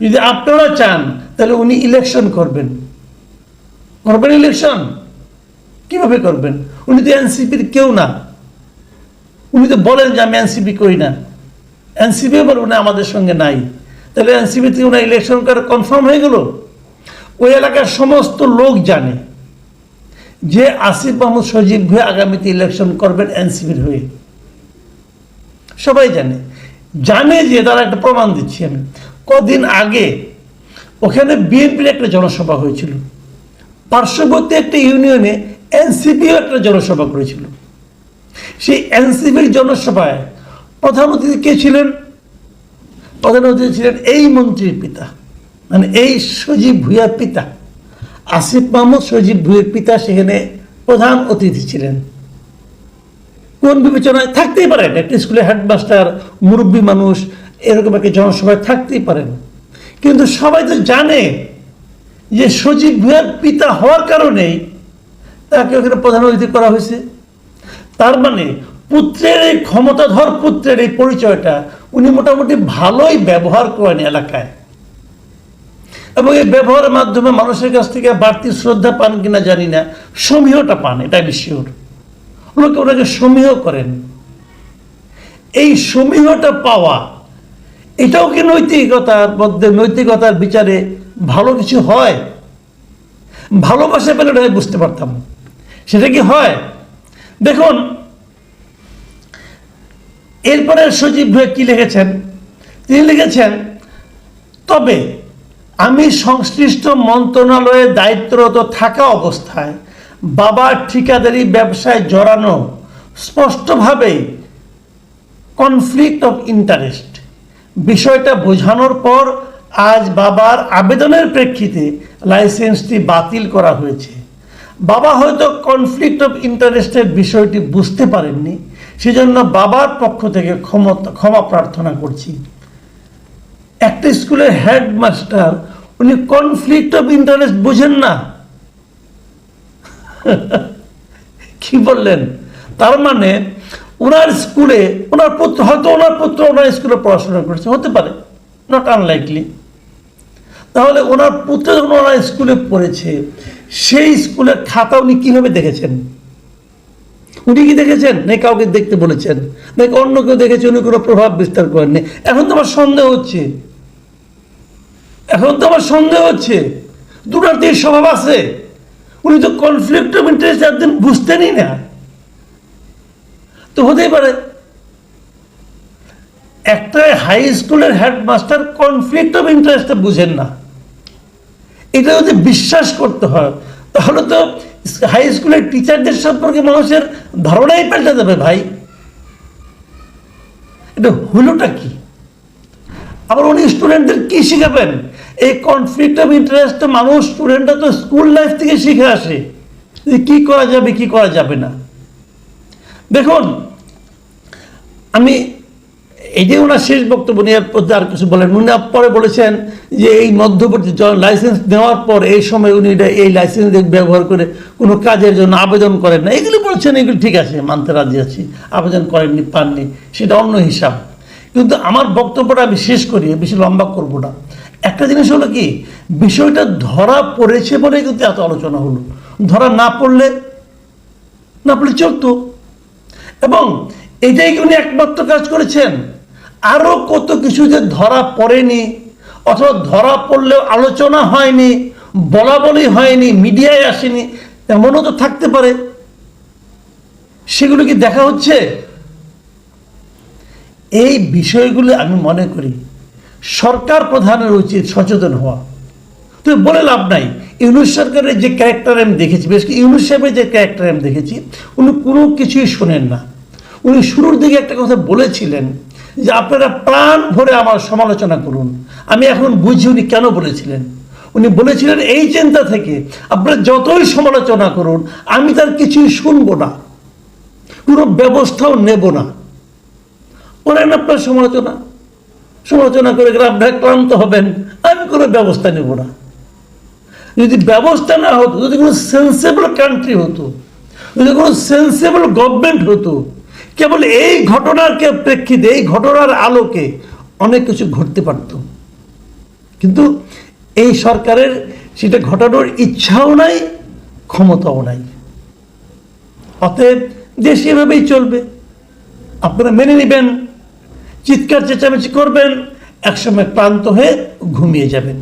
যদি আপনারা চান, তাহলে উনি ইলেকশন করবেন। করবেন ইলেকশন কীভাবে করবেন? উনি তো এনসিপির কেউ না। উনি তো বলেন যে আমি এনসিপি করি না। এনসিপি বলে উনি আমাদের সঙ্গে নাই। তাহলে এনসিপি থেকে উনি ইলেকশন করে কনফার্ম হয়ে গেল? ওই এলাকার সমস্ত লোক জানে যে আসিফ মাহমুদ সজীব হয়ে আগামীতে ইলেকশন করবেন এনসিপির হয়ে। সবাই জানে। জানে যে তারা একটা প্রমাণ দিচ্ছি আমি। কদিন আগে ওখানে বিএনপির একটা জনসভা হয়েছিল। পার্শ্ববর্তী একটা ইউনিয়নে এনসিপিও একটা জনসভা করেছিল। সেই এনসিপির জনসভায় প্রধান অতিথি কে ছিলেন? প্রধান অতিথি ছিলেন এই মন্ত্রীর পিতা মানে এই সজীব ভুইয়ার পিতা, আসিফ মাহমুদ সজীব ভুইয়ের পিতা সেখানে প্রধান অতিথি ছিলেন। কোন বিবেচনায়? থাকতেই পারেন একটা স্কুলে হেডমাস্টার মুরব্বী মানুষ এরকম একটা জনসভায় থাকতেই পারেন কিন্তু সবাই তো জানে যে সজীব ভুইয়ার পিতা হওয়ার কারণেই তাকে ওখানে প্রধান অতিথি করা হয়েছে। তার মানে পুত্রের এই ক্ষমতাধর পুত্রের এই পরিচয়টা উনি মোটামুটি ভালোই ব্যবহার করেন এলাকায়। এবং এই ব্যবহারের মাধ্যমে মানুষের কাছ থেকে বাড়তি শ্রদ্ধা পান কিনা জানি না। সমীহটা পান এটা আমি শিওর। লোকে ওনাকে সমীহ করেন। এই সমীহটা পাওয়া এটাও কি নৈতিকতার মধ্যে, নৈতিকতার বিচারে ভালো কিছু হয়? ভালোবাসা পেলে ওটা বুঝতে পারতাম। সেটা কি হয়? দেখুন, এরপরে সজীব ভাই কি লিখেছেন? তিনি লিখেছেন, তবে আমি সংশ্লিষ্ট মন্ত্রণালয়ে দায়িত্বরত থাকা অবস্থায় বাবার ঠিকাদারি ব্যবসায় জড়ানো স্পষ্টভাবে কনফ্লিক্ট অফ ইন্টারেস্ট বিষয়টা বোঝানোর পর আজ বাবার আবেদনের প্রেক্ষিতে লাইসেন্সটি বাতিল করা হয়েছে। বাবা হয়তো কনফ্লিক্ট অফ ইন্টারেস্টের বিষয়টি বুঝতে পারেননি, সেজন্য বাবার পক্ষ থেকে ক্ষমতা ক্ষমা প্রার্থনা করছি। একটা স্কুলের হেডমাস্টার, উনি কনফ্লিক্ট অফ ইন্টারেস্ট বুঝেন না। কি বললেন? তার মানে ওনার স্কুলে, ওনার পুত্র, হয়তো ওনার পুত্র ওনার স্কুলে পড়াশোনা করেছে, হতে পারে নট আনলাইকলি তাহলে ওনার পুত্র যখন ওনার স্কুলে পড়েছে, সেই স্কুলের খাতা উনি কীভাবে দেখেছেন? উনি কি দেখেছেন? নাকি কাউকে দেখতে বলেছেন? নাকি অন্য কেউ দেখেছে? উনি কোনো প্রভাব বিস্তার করেননি। এখন তো আমার সন্দেহ হচ্ছে। এখন তো আমার সন্দেহ হচ্ছে। দুটার দিয়ে স্বভাব আছে। উনি তো কনফ্লিক্ট অফ ইন্টারেস্ট একদিন বুঝতেনই না। তো হতেই পারে। একটা হাই স্কুলের হেডমাস্টার কনফ্লিক্ট অফ ইন্টারেস্টটা বুঝেন না। এটা যদি বিশ্বাস করতে হয়, তাহলে তো হাই স্কুলের টিচারদের সম্পর্কে মানুষের ধারণাই পাল্টে যাবে ভাই। এটা হলোটা কি? আবার উনি স্টুডেন্টদের কি শিখাবেন? এই কনফ্লিক্ট অফ ইন্টারেস্ট মানুষ স্টুডেন্টরা তো স্কুল লাইফ থেকে শিখে আসে। যে কি করা যাবে, কি করা যাবে না। দেখুন, আমি এই যে ওনার শেষ বক্তব্য নিয়ে আর কিছু বলেন, উনি পরে বলেছেন যে এই মধ্যবর্তী লাইসেন্স নেওয়ার পর এই সময় উনি এই লাইসেন্স ব্যবহার করে কোনো কাজের জন্য আবেদন করেন না। এগুলি বলছেন, এগুলি ঠিক আছে, মানতে রাজি আছি। আবেদন করেননি, পাননি, সেটা অন্য হিসাব। কিন্তু আমার বক্তব্যটা আমি শেষ করি, বেশি লম্বা করব না। একটা জিনিস হলো কি, বিষয়টা ধরা পড়েছে বলেই কিন্তু এত আলোচনা হলো। ধরা না পড়লে না পড়লে চলতো। এবং এটাই উনি একমাত্র কাজ করেছেন। আরও কত কিছু যে ধরা পড়েনি, অথবা ধরা পড়লেও আলোচনা হয়নি বলা বলি হয়নি, মিডিয়ায় আসেনি, এমনও তো থাকতে পারে। সেগুলো কি দেখা হচ্ছে? এই বিষয়গুলো আমি মনে করি, সরকার প্রধানের উচিত সচেতন হওয়া। তো বলে লাভ নাই। ইউনুস সরকারের যে ক্যারেক্টার আমি দেখেছি, বেশ ইউনুস সাহেবের যে ক্যারেক্টার আমি দেখেছি, উনি কোনো কিছুই শোনেন না। উনি শুরুর দিকে একটা কথা বলেছিলেন যে আপনারা প্রাণ ভরে আমার সমালোচনা করুন। আমি এখন বুঝি উনি কেন বলেছিলেন। উনি বলেছিলেন, এই চিন্তা থেকে আপনারা যতই সমালোচনা করুন, আমি তার কিছুই শুনব না। কোনো ব্যবস্থাও নেব না। করেন আপনার সমালোচনা। সমালোচনা করে গেলে আপনারা ক্লান্ত হবেন। আমি কোনো ব্যবস্থা নেব না। যদি ব্যবস্থা না হতো, যদি কোনো সেন্সেবল কান্ট্রি হতো, যদি কোনো সেন্সেবল গভর্নমেন্ট হতো কেবল এই ঘটনার প্রেক্ষিতে, এই ঘটনার আলোকে অনেক কিছু ঘটতে পারত। কিন্তু এই সরকারের সেটা ঘটানোর ইচ্ছাও নাই, ক্ষমতাও নাই। অতএব দেশ এভাবেই চলবে, আপনারা মেনে নেবেন, চিৎকার চেঁচামেচি করবেন, একসময় ক্লান্ত হয়ে ঘুমিয়ে যাবেন।